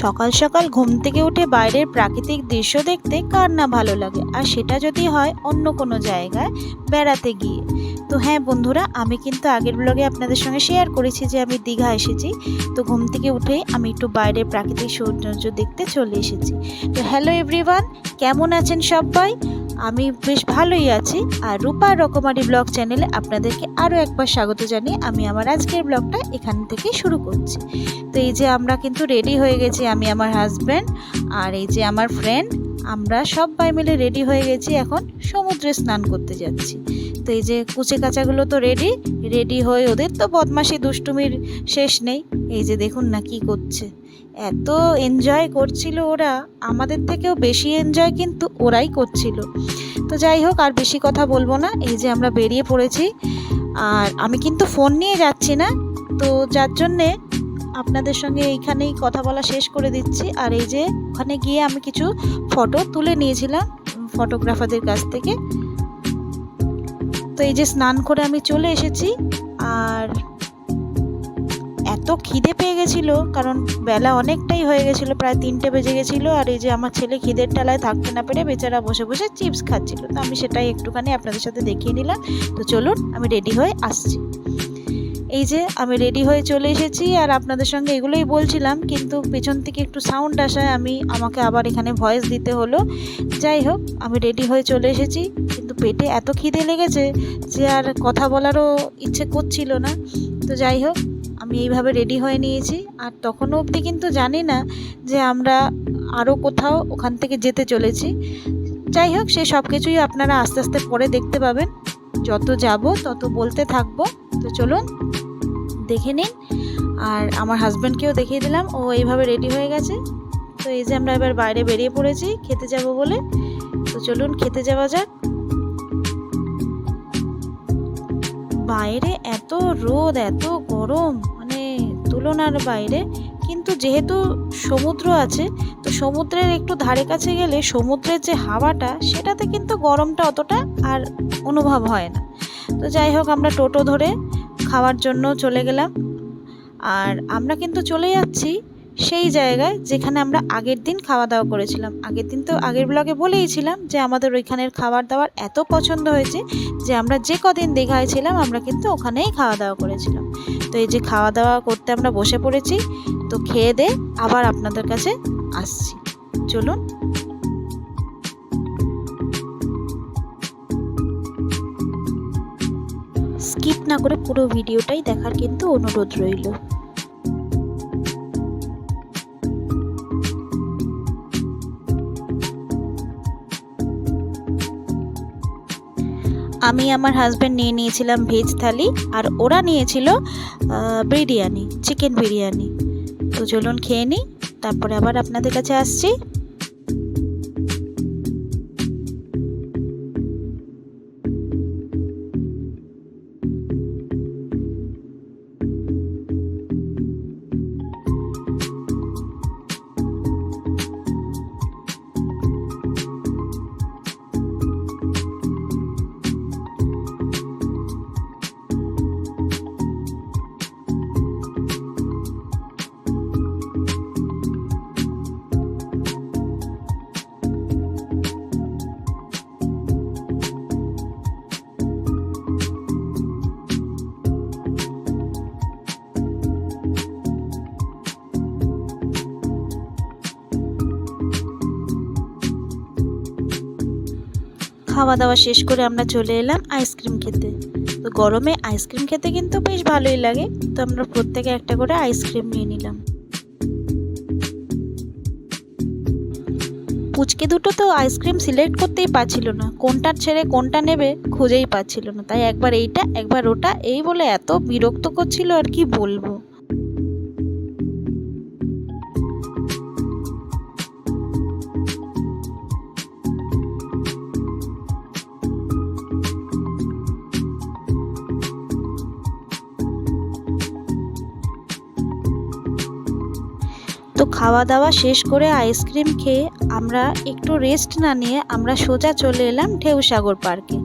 সকাল সকাল ঘুম থেকে উঠে বাইরের প্রাকৃতিক দৃশ্য দেখতে কার না ভালো লাগে? আর সেটা যদি হয় অন্য কোনো জায়গায় বেড়াতে গিয়ে। তো হ্যাঁ বন্ধুরা, আমি কিন্তু আগের ব্লগে আপনাদের সঙ্গে শেয়ার করেছি যে আমি দীঘা এসেছি। তো ঘুম থেকে উঠে আমি একটু বাইরের প্রাকৃতিক সৌন্দর্য দেখতে চলে এসেছি। তো হ্যালো এভরিওয়ান কেমন আছেন সবাই? আমি বেশ ভালোই আছি। আর রূপা রকমারি ব্লগ চ্যানেলে আপনাদেরকে আরও একবার স্বাগত জানিয়ে আমি আমার আজকের ব্লগটা এখান থেকে শুরু করছি। তো এই যে আমরা কিন্তু রেডি হয়ে গেছি, আমি আমার হাজব্যান্ড আর এই যে আমার ফ্রেন্ড আমরা সবাই মিলে রেডি হয়ে গেছি এখন সমুদ্রে স্নান করতে যাচ্ছি। তো এই যে কুচে কাচাগুলো তো রেডি রেডি হয়ে ওদের তো বদমাশি দুষ্টুমির শেষ নেই। এই যে দেখুন না কি করছে। এত এনজয় করছিল ওরা, আমাদের থেকেও বেশি এনজয় কিন্তু ওরাই করছিল। তো যাই হোক, আর বেশি কথা বলব না। এই যে আমরা বেরিয়ে পড়েছি। আর আমি কিন্তু ফোন নিয়ে যাচ্ছি না। তো যার জন্যে আপনাদের সঙ্গে এইখানেই কথা বলা শেষ করে দিচ্ছি। আর এই যে ওখানে গিয়ে আমি কিছু ফটো তুলে নিয়েছিলাম ফটোগ্রাফারদের কাছ থেকে। তো এই যে স্নান করে আমি চলে এসেছি, আর এত খিদে পেয়ে গেছিল, কারণ বেলা অনেকটাই হয়ে গেছিল, প্রায় তিনটে বেজে গেছিল, আর এই যে আমার ছেলে খিদের টালায় থাকতে না পেরে বেচারা বসে বসে চিপস খাচ্ছিল। তো আমি সেটাই একটুখানি আপনাদের সাথে দেখিয়ে নিলাম। তো চলুন, আমি রেডি হয়ে আসছি। এই যে আমি রেডি হয়ে চলে এসেছি, আর আপনাদের সঙ্গে এগুলোই বলছিলাম, কিন্তু পেছন থেকে একটু সাউন্ড আসায় আমি আমাকে আবার এখানে ভয়েস দিতে হলো। যাই হোক, আমি রেডি হয়ে চলে এসেছি। পেটে এত খিদে লেগেছে যে আর কথা বলারও ইচ্ছে করছিল না। তো যাই হোক, আমি এইভাবে রেডি হয়ে নিয়েছি। আর তখনও অবধি কিন্তু জানি না যে আমরা আরও কোথাও ওখান থেকে যেতে চলেছি। যাই হোক, সে সব কিছুই আপনারা আস্তে আস্তে পরে দেখতে পাবেন। যত যাব, তত বলতে থাকব। তো চলুন, দেখে নিন। আর আমার হাজব্যান্ডকেও দেখিয়ে দিলাম। ও এইভাবে রেডি হয়ে গেছে। তো এই যে আমরা এবার বাইরে বেরিয়ে পড়েছি, খেতে যাব বলে। তো চলুন, খেতে যাওয়া যাক। বাইরে এত রোদ, এত গরম মানে তুলনার বাইরে। কিন্তু যেহেতু সমুদ্র আছে, তো সমুদ্রের একটু ধারে কাছে গেলে সমুদ্রের যে হাওয়াটা, সেটাতে কিন্তু গরমটা অতটা আর অনুভব হয় না। তো যাই হোক, আমরা টোটো ধরে খাওয়ার জন্য চলে গেলাম। আর আমরা কিন্তু চলে যাচ্ছি সেই জায়গায় যেখানে আমরা আগের দিন খাওয়া দাওয়া করেছিলাম। আগের দিন তো আগের ব্লগে বলেইছিলাম যে আমাদের ওইখানের খাবার দাবার এত পছন্দ হয়েছে যে আমরা যে কদিন দীঘায় ছিলাম, আমরা কিন্তু ওখানেই খাওয়া দাওয়া করেছিলাম। তো এই যে খাওয়া দাওয়া করতে আমরা বসে পড়েছি, তো খেয়ে দে, আবার আপনাদের কাছে আসছি। চলুন। স্কিপ না করে পুরো ভিডিওটাই দেখার কিন্তু অনুরোধ রইল। আমি আমার হাজব্যান্ড নিয়ে নিয়েছিলাম ভেজ থালি আর ওরা নিয়েছিল বিরিয়ানি চিকেন বিরিয়ানি। তো চলুন খেয়ে নিই, তারপরে আবার আপনাদের কাছে আসছি। খাওয়া দাওয়া শেষ করে আমরা চলে এলাম আইসক্রিম খেতে। তো গরমে আইসক্রিম খেতে কিন্তু বেশ ভালোই লাগে। তো আমরা প্রত্যেকে একটা করে আইসক্রিম নিয়ে নিলাম। পুচকে দুটো তো আইসক্রিম সিলেক্ট করতেই পারছিল না। কোনটার ছেড়ে কোনটা নেবে খুঁজেই পাচ্ছিল না। তাই একবার এইটা, একবার ওটা, এই বলে এত বিরক্ত করছিল আর কি বলব। তো খাওয়া দাওয়া শেষ করে আইসক্রিম খেয়ে আমরা একটু রেস্ট না নিয়ে আমরা সোজা চলে এলাম ঢেউসাগর পার্কে।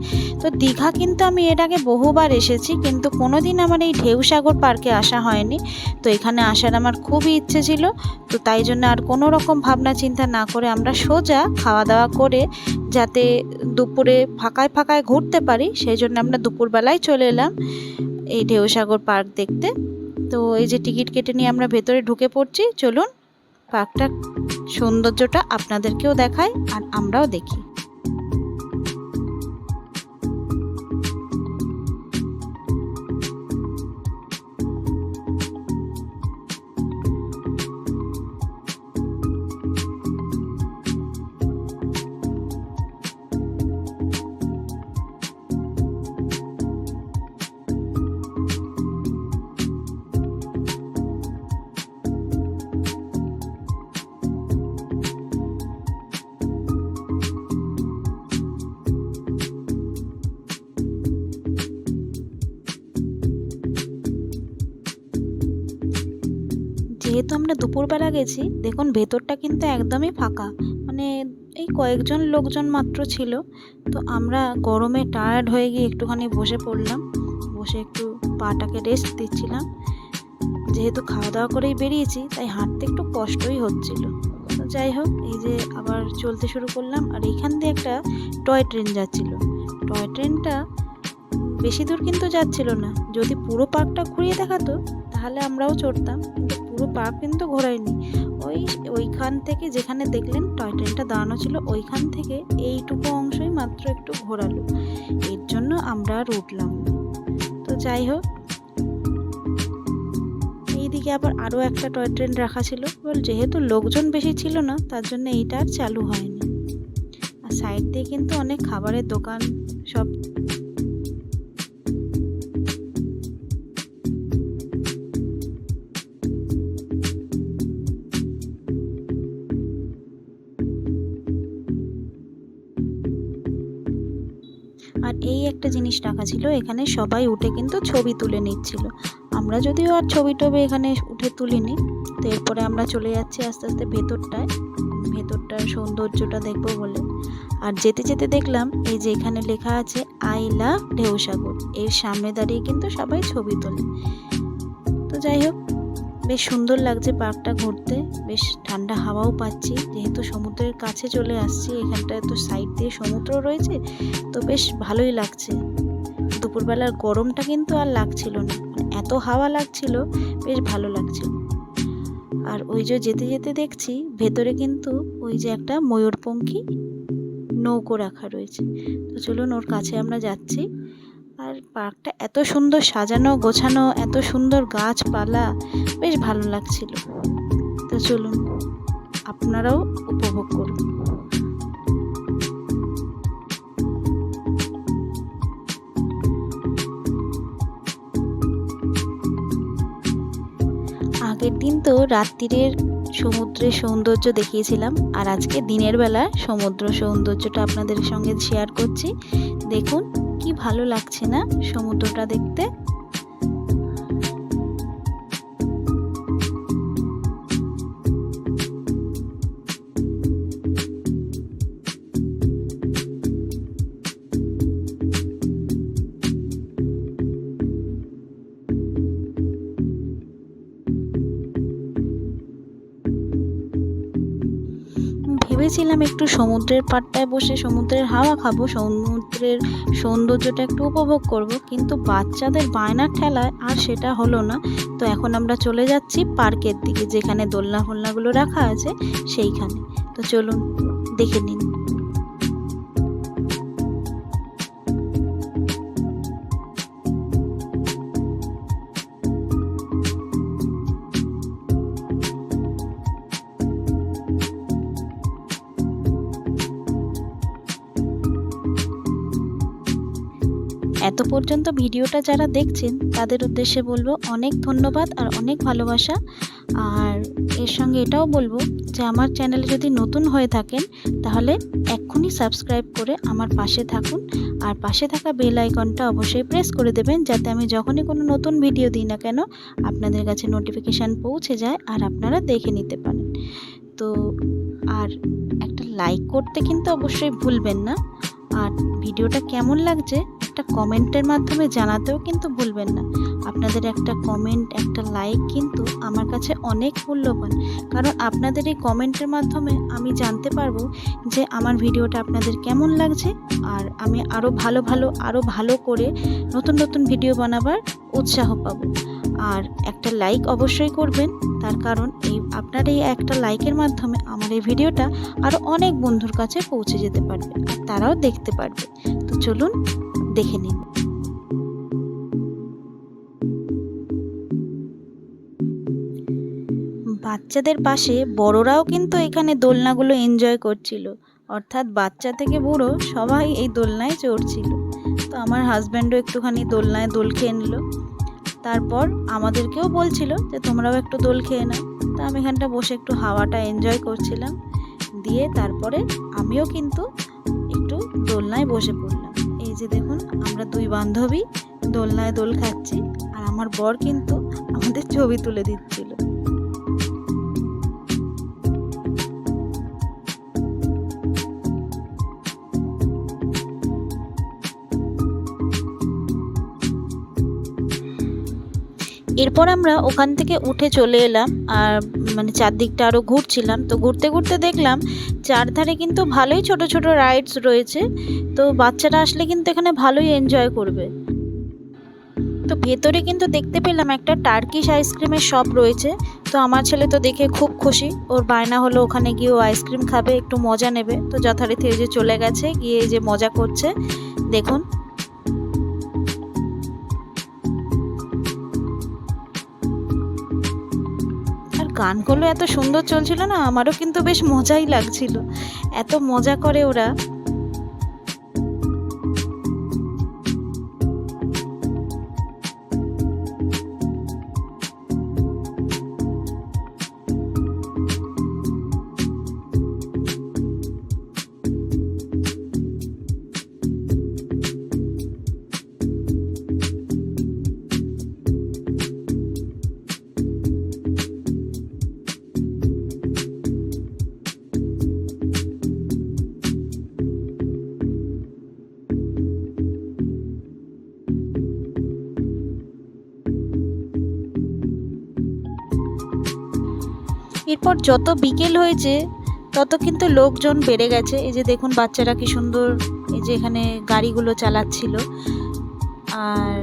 তো দীঘা কিন্তু আমি এর আগে বহুবার এসেছি কিন্তু কোনো দিন আমার এই ঢেউসাগর পার্কে আসা হয়নি। তো এখানে আসার আমার খুবই ইচ্ছে ছিল। তো তাই জন্য আর কোনো রকম ভাবনা চিন্তা না করে আমরা সোজা খাওয়া দাওয়া করে যাতে দুপুরে ফাঁকায় ফাঁকায় ঘুরতে পারি, সেই জন্য আমরা দুপুরবেলায় চলে এলাম এই ঢেউসাগর পার্ক দেখতে। তো এই যে টিকিট কেটে নিয়ে আমরা ভেতরে ঢুকে পড়ছি, চলুন পার্কটার সৌন্দর্যটা আপনাদেরকেও দেখায় আর আমরাও দেখি। যেহেতু আমরা দুপুরবেলা গেছি, দেখুন ভেতরটা কিন্তু একদমই ফাঁকা। মানে এই কয়েকজন লোকজন মাত্র ছিল। তো আমরা গরমে টায়ার্ড হয়ে গিয়ে একটুখানি বসে পড়লাম। বসে একটু পাটাকে রেস্ট দিচ্ছিলাম। যেহেতু খাওয়া দাওয়া করেই বেরিয়েছি, তাই হাঁটতে একটু কষ্টই হচ্ছিল। তো যাই হোক, এই যে আবার চলতে শুরু করলাম। আর এইখান দিয়ে একটা টয় ট্রেন যাচ্ছিল। টয় ট্রেনটা বেশি দূর কিন্তু যাচ্ছিল না। যদি পুরো পার্কটা ঘুরিয়ে দেখাতো, তাহলে আমরাও চড়তাম। কিন্তু পুরো পার্ক কিন্তু ঘোরায়নি। ওই, ওইখান থেকে যেখানে দেখলেন টয় ট্রেনটা দাঁড়ানো ছিল, ওইখান থেকে এইটুকু অংশই মাত্র একটু ঘোরালো। এর জন্য আমরা আর উঠলাম তো যাই হোক। এইদিকে আবার আরও একটা টয় ট্রেন রাখা ছিল। যেহেতু লোকজন বেশি ছিল না, তার জন্য এইটা আর চালু হয়নি। আর সাইড দিয়ে কিন্তু অনেক খাবারের দোকান, সব এই একটা জিনিস রাখা ছিল, এখানে সবাই উঠে কিন্তু ছবি তুলে নিচ্ছিল। আমরা যদিও আর ছবি টবি এখানে উঠে তুলিনি, তো এরপরে আমরা চলে যাচ্ছি আস্তে আস্তে ভেতরটায়। ভেতরটার সৌন্দর্যটা দেখব বলে। আর যেতে যেতে দেখলাম, এই যে এখানে লেখা আছে, আই লাভ ঢেউসাগর। এর সামনে দাঁড়িয়ে কিন্তু সবাই ছবি তোলে। তো যাই হোক বেশ সুন্দর লাগছে পার্কটা ঘুরতে। বেশ ঠান্ডা হাওয়াও পাচ্ছি। যেহেতু সমুদ্রের কাছে চলে আসছি, এখানটায় তো সাইড দিয়ে সমুদ্র রয়েছে, তো বেশ ভালোই লাগছে। দুপুরবেলার গরমটা কিন্তু আর লাগছিল না। মানে এত হাওয়া লাগছিল, বেশ ভালো লাগছিল। আর ওই যে যেতে যেতে দেখছি, ভেতরে কিন্তু ওই যে একটা ময়ূরপঙ্খী নৌকো রাখা রয়েছে। তো চলুন ওর কাছে আমরা যাচ্ছি। আর পার্কটা এত সুন্দর সাজানো, গোছানো, এত সুন্দর গাছপালা, বেশ ভালো লাগছিল। তো চলুন, আপনারাও উপভোগ করুন। আগের দিন তো রাত্রিরের সমুদ্রের সৌন্দর্য দেখিয়েছিলাম, আর আজকে দিনের বেলা সমুদ্র সৌন্দর্যটা আপনাদের সঙ্গে শেয়ার করছি। দেখুন কি ভালো লাগছে না সমুদ্রটা দেখতে? ভেবেছিলাম একটু সমুদ্রের পাড়টায় বসে সমুদ্রের হাওয়া খাব, সমুদ্রের সৌন্দর্যটা একটু উপভোগ করব, কিন্তু বাচ্চাদের বায়নার ঠেলায় আর সেটা হলো না। তো এখন আমরা চলে যাচ্ছি পার্কের দিকে যেখানে দোলনা ফোলনাগুলো রাখা আছে সেইখানে। তো চলুন, দেখে নিন। এত পর্যন্ত ভিডিওটা যারা দেখছেন, তাদের উদ্দেশ্যে বলব অনেক ধন্যবাদ আর অনেক ভালোবাসা। আর এর সঙ্গে এটাও বলব যে, আমার চ্যানেলে যদি নতুন হয়ে থাকেন, তাহলে এক্ষুনি সাবস্ক্রাইব করে আমার পাশে থাকুন। আর পাশে থাকা বেল আইকনটা অবশ্যই প্রেস করে দেবেন, যাতে আমি যখনই কোনো নতুন ভিডিও দিই না কেন, আপনাদের কাছে নোটিফিকেশান পৌঁছে যায় আর আপনারা দেখে নিতে পারেন। তো, আর একটা লাইক করতে কিন্তু অবশ্যই ভুলবেন না। আর ভিডিওটা কেমন লাগছে একটা কমেন্টের মাধ্যমে জানাতেও কিন্তু ভুলবেন না। আপনাদের একটা কমেন্ট, একটা লাইক কিন্তু আমার কাছে অনেক মূল্যবান। কারণ আপনাদের এই কমেন্টের মাধ্যমে আমি জানতে পারব যে আমার ভিডিওটা আপনাদের কেমন লাগছে আর আমি আরও ভালো ভালো আরও ভালো করে নতুন নতুন ভিডিও বানাবার উৎসাহ পাবো। আর একটা লাইক অবশ্যই করবেন, তার কারণ এই আপনার এই একটা লাইকের মাধ্যমে আমার এই ভিডিওটা আরও অনেক বন্ধুর কাছে পৌঁছে যেতে পারবে আর তারাও দেখতে পারবে। তো চলুন দেখে নিন। বাচ্চাদের পাশে বড়রাও কিন্তু এখানে দোলনাগুলো এনজয় করছিল। অর্থাৎ বাচ্চা থেকে বুড়ো সবাই এই দোলনায় চড়ছিল। তো আমার হাজব্যান্ডও একটুখানি দোলনায় দোল খেয়ে নিল। তারপর আমাদেরকেও বলছিল যে, তোমরাও একটু দোল খেয়ে নাও। তো আমি এখানটা বসে একটু হাওয়াটা এনজয় করছিলাম। দিয়ে তারপরে আমিও কিন্তু একটু দোলনায় বসে পড়লাম। এই যে দেখুন, আমরা দুই বান্ধবী দোলনায় দোল খাচ্ছি আর আমার বর কিন্তু আমাদের ছবি তুলে দিচ্ছিল। এরপর আমরা ওখান থেকে উঠে চলে এলাম, আর মানে চারদিকটা আরও ঘুরছিলাম। তো ঘুরতে ঘুরতে দেখলাম, চারধারে কিন্তু ভালোই ছোট ছোট রাইডস রয়েছে। তো বাচ্চারা আসলে কিন্তু এখানে ভালোই এনজয় করবে। তো ভেতরে কিন্তু দেখতে পেলাম একটা টার্কিশ আইসক্রিমের শপ রয়েছে। তো আমার ছেলে তো দেখে খুব খুশি। ওর বায়না হলো ওখানে গিয়ে ও আইসক্রিম খাবে, একটু মজা নেবে। তো যথারীতি যে চলে গেছে, গিয়ে যে মজা করছে, দেখুন। গানগুলো এত সুন্দর চলছিল না আমারও কিন্তু বেশ মজাই লাগছিল। এত মজা করে ওরা এরপর যত বিকেল হয়েছে, তত কিন্তু লোকজন বেড়ে গেছে। এই যে দেখুন বাচ্চারা কি সুন্দর এই যে এখানে গাড়িগুলো চালাচ্ছিল। আর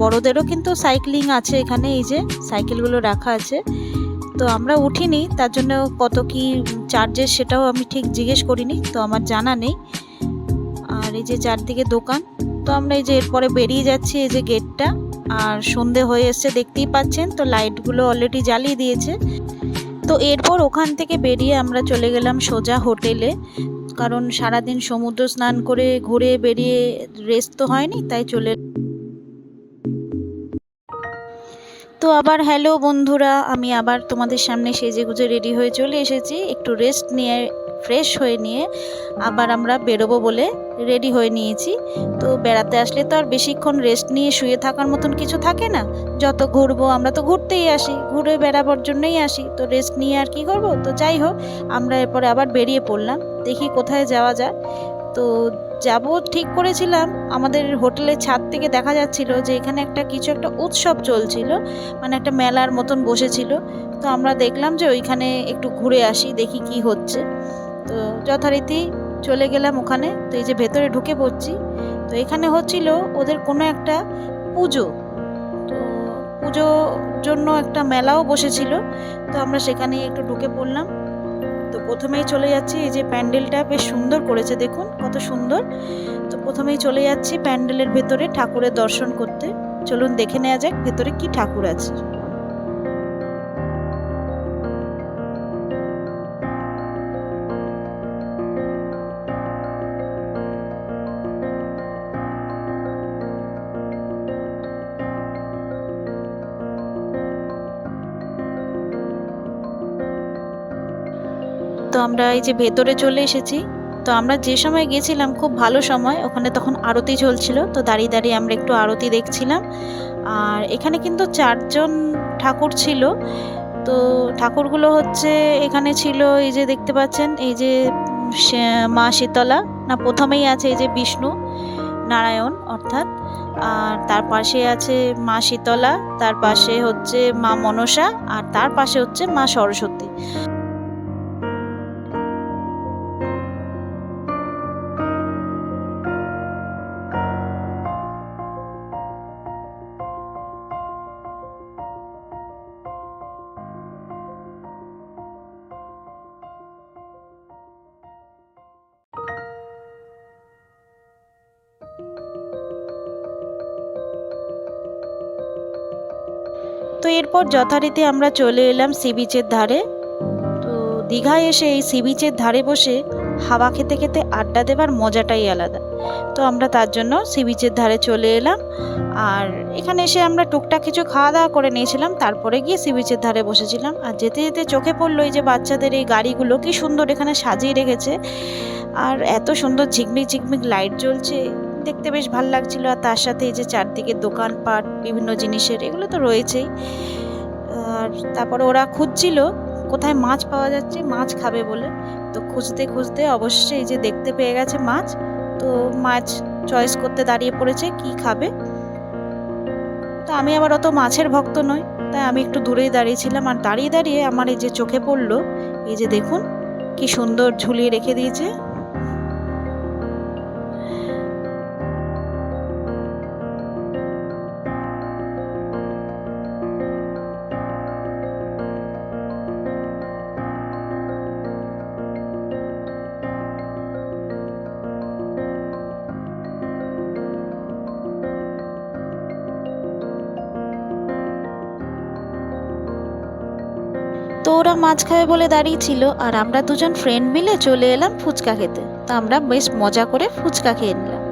বড়দেরও কিন্তু সাইক্লিং আছে এখানে, এই যে সাইকেলগুলো রাখা আছে। তো আমরা উঠিনি, তার জন্য কত কি চার্জেস সেটাও আমি ঠিক জিজ্ঞেস করিনি, তো আমার জানা নেই। আর এই যে চারদিকে দোকান, তো আমরা এই যে এরপরে বেরিয়ে যাচ্ছি এই যে গেটটা আর সন্ধে হয়ে এসছে, দেখতেই পাচ্ছেন, তো লাইটগুলো অলরেডি জ্বালিয়ে দিয়েছে। তো এরপর ওখান থেকে বেরিয়ে আমরা চলে গেলাম সোজা হোটেলে। কারণ সারাদিন সমুদ্র স্নান করে ঘুরে বেরিয়ে রেস্ট তো হয়নি, তাই চলে তো আবার হ্যালো বন্ধুরা, আমি আবার তোমাদের সামনে সেজে গুজে রেডি হয়ে চলে এসেছি। একটু রেস্ট নিয়ে ফ্রেশ হয়ে নিয়ে আবার আমরা বেরোবো বলে রেডি হয়ে নিয়েছি। তো বেড়াতে আসলে তো আর বেশিক্ষণ রেস্ট নিয়ে শুয়ে থাকার মতন কিছু থাকে না। যত ঘুরবো আমরা তো ঘুরতেই আসি, ঘুরে বেড়াবার জন্যই আসি। তো রেস্ট নিয়ে আর কি করব? তো যাই হোক, আমরা এরপরে আবার বেরিয়ে পড়লাম। দেখি কোথায় যাওয়া যায়। তো যাব ঠিক করেছিলাম। আমাদের হোটেলের ছাদ থেকে দেখা যাচ্ছিল যে এখানে একটা কিছু একটা উৎসব চলছিল। মানে একটা মেলার মতন বসেছিল। তো আমরা দেখলাম যে ওইখানে একটু ঘুরে আসি, দেখি কি হচ্ছে। যথারীতি চলে গেলাম ওখানে। তো এই যে ভেতরে ঢুকে পড়ছি। তো এখানে হচ্ছিল ওদের কোনো একটা পুজো। তো পুজোর জন্য একটা মেলাও বসেছিল। তো আমরা সেখানে একটু ঢুকে পড়লাম। তো প্রথমেই চলে যাচ্ছি, এই যে প্যান্ডেলটা বেশ সুন্দর করেছে দেখুন, কত সুন্দর। তো প্রথমেই চলে যাচ্ছি প্যান্ডেলের ভেতরে ঠাকুরের দর্শন করতে। চলুন দেখে নেওয়া যাক ভেতরে কি ঠাকুর আছে। আমরা এই যে ভেতরে চলে এসেছি, তো আমরা যে সময় গেছিলাম খুব ভালো সময়, ওখানে তখন আরতি চলছিল, তো দাঁড়িয়ে দাঁড়িয়ে আমরা একটু আরতি দেখছিলাম। আর এখানে কিন্তু চারজন ঠাকুর ছিল, তো ঠাকুরগুলো হচ্ছে এখানে ছিল এই যে দেখতে পাচ্ছেন, এই যে মা শীতলা, না প্রথমেই আছে এই যে বিষ্ণু নারায়ণ অর্থাৎ, আর তার পাশে আছে মা শীতলা, তার পাশে হচ্ছে মা মনসা, আর তার পাশে হচ্ছে মা সরস্বতী। এরপর যথারীতি আমরা চলে এলাম সি বিচের ধারে। তো দীঘায় এসে এই সি বিচের ধারে বসে হাওয়া খেতে খেতে আড্ডা দেবার মজাটাই আলাদা। তো আমরা তার জন্য সি বিচের ধারে চলে এলাম। আর এখানে এসে আমরা টুকটাক কিছু খাওয়া দাওয়া করে নিয়েছিলাম, তারপরে গিয়ে সি বিচের ধারে বসেছিলাম। আর যেতে যেতে চোখে পড়ল এই যে বাচ্চাদের এই গাড়িগুলো, কি সুন্দর এখানে সাজিয়ে রেখেছে। আর এত সুন্দর ঝিকমিক ঝিকমিক লাইট জ্বলছে। দেখতে বেশ ভালো লাগছিল আর তার সাথে এই যে চারদিকে দোকানপাট, বিভিন্ন জিনিসের এগুলো তো রয়েছেই। আর তারপরে ওরা খুঁজছিল কোথায় মাছ পাওয়া যাচ্ছে, মাছ খাবে বলে। তো খুঁজতে খুঁজতে অবশ্যই যে দেখতে পেয়ে গেছে মাছ। তো মাছ চয়েস করতে দাঁড়িয়ে পড়েছে কি খাবে। তো আমি আবার অত মাছের ভক্ত নই, তাই আমি একটু দূরেই দাঁড়িয়েছিলাম আর দাঁড়িয়ে দাঁড়িয়ে আমার এই যে চোখে পড়ল, এই যে দেখুন কি সুন্দর ঝুলিয়ে রেখে দিয়েছে। মাছ খাবে বলে দাঁড়িয়ে ছিল আর আমরা দুজন ফ্রেন্ড মিলে চলে এলাম ফুচকা খেতে। তো আমরা বেশ মজা করে ফুচকা খেয়ে নিলাম।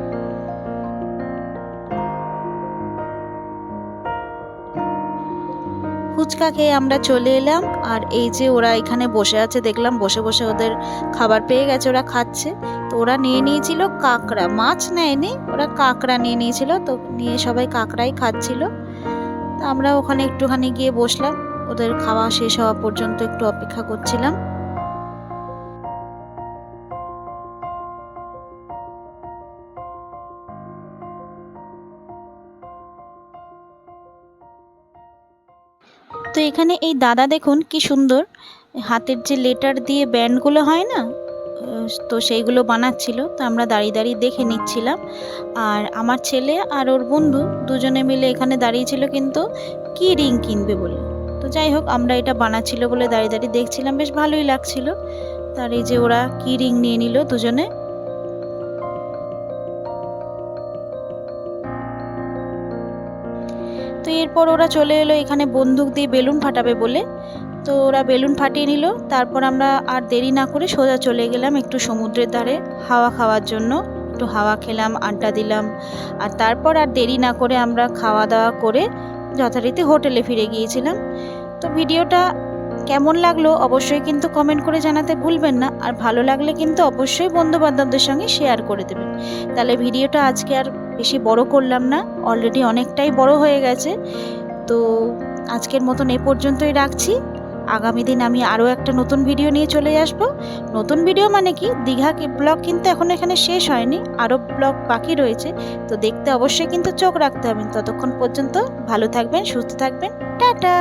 ফুচকা খেয়ে আমরা চলে এলাম আর এই যে ওরা এখানে বসে আছে, দেখলাম বসে বসে ওদের খাবার পেয়ে গেছে, ওরা খাচ্ছে। তো ওরা নিয়ে নিয়েছিল কাঁকড়া, মাছ নেয়নি, ওরা কাঁকড়া নিয়ে নিয়েছিল। তো নিয়ে সবাই কাঁকড়াই খাচ্ছিল। তো আমরা ওখানে একটুখানি গিয়ে বসলাম। ওদের খাওয়া শেষ হওয়া পর্যন্ত একটু অপেক্ষা করছিলাম। তো এখানে এই দাদা দেখুন কি সুন্দর। হাতের যে লেটার দিয়ে ব্যান্ডগুলো হয় না, তো সেইগুলো বানাচ্ছিল, তো আমরা দাঁড়িয়ে দাঁড়িয়ে দেখে নিচ্ছিলাম। আর আমার ছেলে আর ওর বন্ধু দুজনে মিলে এখানে দাঁড়িয়েছিল কিন্তু কি রিং কিনবে বলে তো যাই হোক, আমরা এটা বানাচ্ছিল বলে দাঁড়িয়ে দাঁড়িয়ে দেখছিলাম, বেশ ভালোই লাগছিল। তার এই যে ওরা কি রিং নিয়ে নিল দুজনে। তো এরপর ওরা চলে এলো এখানে বন্দুক দিয়ে বেলুন ফাটাবে বলে। তো ওরা বেলুন ফাটিয়ে নিল, তারপর আমরা আর দেরি না করে সোজা চলে গেলাম একটু সমুদ্রের ধারে হাওয়া খাওয়ার জন্য। একটু হাওয়া খেলাম, আড্ডা দিলাম। আর তারপর আর দেরি না করে আমরা খাওয়া দাওয়া করে যথারীতি হোটেলে ফিরে গিয়েছিলাম। তো ভিডিওটা কেমন লাগল অবশ্যই কিন্তু কমেন্ট করে জানাতে ভুলবেন না। আর ভালো লাগলে কিন্তু অবশ্যই বন্ধু বান্ধবদের সঙ্গে শেয়ার করে দেবেন। তাহলে ভিডিওটা আজকে আর বেশি বড় করলাম না অলরেডি অনেকটাই বড় হয়ে গেছে। তো আজকের মতন এ পর্যন্তই রাখছি। আগামী দিন আমি আরও একটা নতুন ভিডিও নিয়ে চলে আসব। নতুন ভিডিও মানে কি? দীঘা ব্লগ কিন্তু এখন এখানে শেষ হয়নি, আরও ব্লগ বাকি রয়েছে। তো দেখতে অবশ্যই কিন্তু চোখ রাখতে হবে। ততক্ষণ পর্যন্ত ভালো থাকবেন, সুস্থ থাকবেন। টাটা!